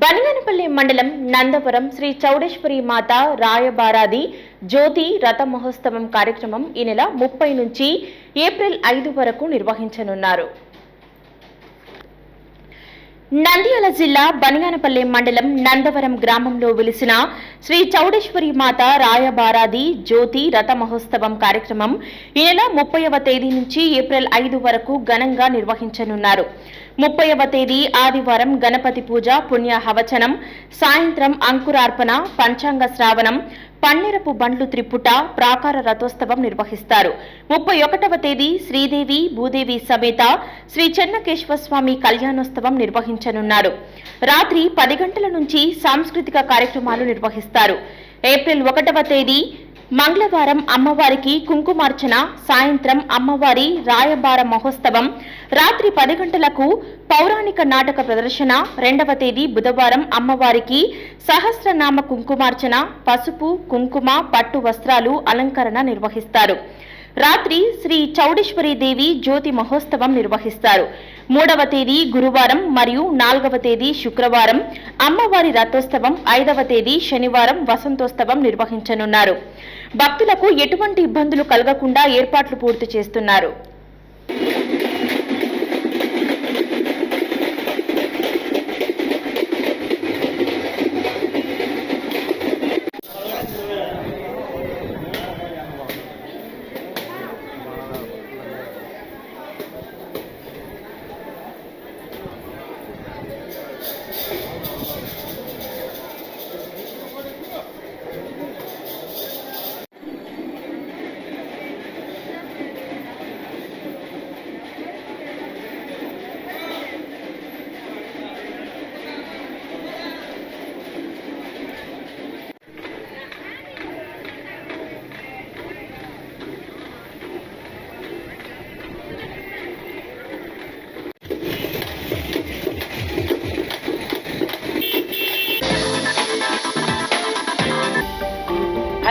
బనిగనపల్లి మండలం నందపురం శ్రీ చౌడేశ్వరి మాత రాయబారాది జ్యోతి రథ మహోత్సవం కార్యక్రమం ఈ నెల ముప్పై నుంచి ఏప్రిల్ ఐదు వరకు నిర్వహించనున్నారు. నంద్యాల జిల్లా బనియానపల్లి మండలం నందవరం గ్రామంలో వెలిసిన శ్రీ చౌడేశ్వరి మాత రాయబారాది జ్యోతి రథ మహోత్సవం కార్యక్రమం ఈ నెల ముప్పైవ తేదీ నుంచి ఏప్రిల్ ఐదు వరకు ఘనంగా నిర్వహించనున్నారు. ముప్పైవ తేదీ ఆదివారం గణపతి పూజ పుణ్య హవచనం సాయంత్రం అంకురార్పణ పంచాంగ శ్రావణం పన్నెరపు బండ్లు త్రిపుట ప్రాకార రథోత్సవం నిర్వహిస్తారు. ముప్పై ఒకటవ తేదీ శ్రీదేవి భూదేవి సమేత శ్రీ చెన్నకేశ్వరస్వామి కళ్యాణోత్సవం నిర్వహించనున్నారు. రాత్రి పది గంటల నుంచి సాంస్కృతిక కార్యక్రమాలు నిర్వహిస్తారు. ఏప్రిల్ ఒకటవ తేదీ మంగళవారం అమ్మవారికి కుంకుమార్చన సాయంత్రం అమ్మవారి రాయబార మహోత్సవం రాత్రి పది గంటలకు పౌరాణిక నాటక ప్రదర్శన రెండవ తేదీ బుధవారం అమ్మవారికి సహస్రనామ కుంకుమార్చన పసుపు కుంకుమ పట్టు వస్త్రాలు అలంకరణ నిర్వహిస్తారు. రాత్రి శ్రీ చౌడేశ్వరి దేవి జ్యోతి మహోత్సవం నిర్వహిస్తారు. మూడవ తేదీ గురువారం మరియు నాలుగవ తేదీ శుక్రవారం. అమ్మవారి రథోత్సవం ఐదవ తేదీ శనివారం వసంతోత్సవం నిర్వహించనున్నారు. భక్తులకు ఎటువంటి ఇబ్బందులు కలగకుండా ఏర్పాట్లు పూర్తి చేస్తున్నారు.